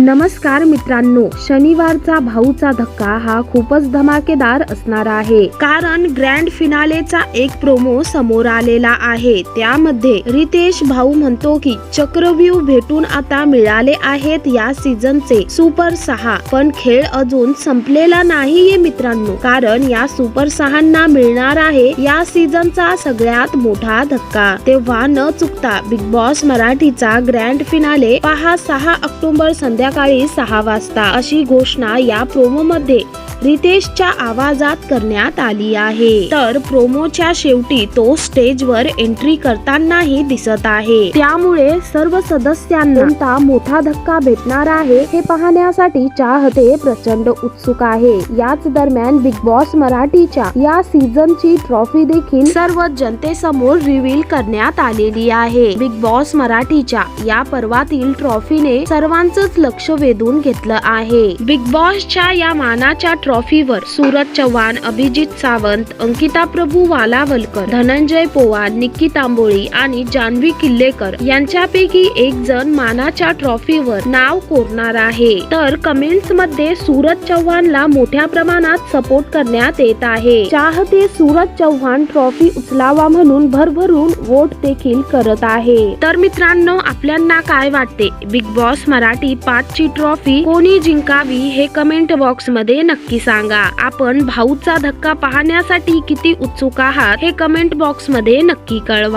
नमस्कार मित्रांनो शनिवारचा भाऊचा धक्का हा खूपच धमाकेदार असणार आहे. कारण ग्रँड फिनालेचा एक प्रोमो समोर आलेला आहे. त्यामध्ये रितेश भाऊ म्हणतो की चक्रव्यूह भेटून आता मिळाले आहेत या सीझनचे सुपर सहा. पण खेळ अजून संपलेला नाहीये मित्रांनो. कारण या सुपर सहांना मिळणार आहे या सीझनचा सगळ्यात मोठा धक्का. तेव्हा न चुकता बिग बॉस मराठीचा ग्रँड फिनाले पहा सहा ऑक्टोबर संध्याकाळी सहा वाजता अशी घोषणा या प्रोमो मध्ये. रितेशच्या आवाजात करण्यात आली आहे. तर प्रोमोच्या शेवटी तो स्टेजवर एंट्री करतानाही दिसत आहे. त्यामुळे सर्व सदस्यांना मोठा धक्का भेटणार आहे हे पाहण्यासाठी चाहते प्रचंड उत्सुक आहे. याच दरम्यान बिग बॉस मराठीच्या या सीझनची ट्रॉफी देखील सर्व जनतेसमोर रिव्हील करण्यात आलेली आहे. बिग बॉस मराठीच्या या पर्वातील ट्रॉफीने सर्वांचंच लक्ष वेधून घेतलं आहे. बिग बॉसच्या या मानाच्या ट्रॉफीवर सूरज चव्हाण अभिजित सावंत अंकिता प्रभू वालावलकर धनंजय पोवार निक्की तांबोळी आणि जान्हवी किल्लेकर यांच्यापैकी एक जण मानाच्या ट्रॉफीवर नाव कोरणार आहे. तर कमेंट्समध्ये सूरज चव्हाणला मोठ्या प्रमाणात सपोर्ट करण्यात येत आहे. चाहते सूरज चव्हाण ट्रॉफी उचलावा म्हणून भरभरून वोट देखील करत आहे. तर मित्रांनो आपल्यांना काय वाटते? बिग बॉस मराठी पाच ची ट्रॉफी कोणी जिंकावी हे कमेंट बॉक्समध्ये नक्की सांगा. आपण भाऊचा धक्का पाहण्यासाठी किती उत्सुक आहात हे कमेंट बॉक्समध्ये नक्की कळवा.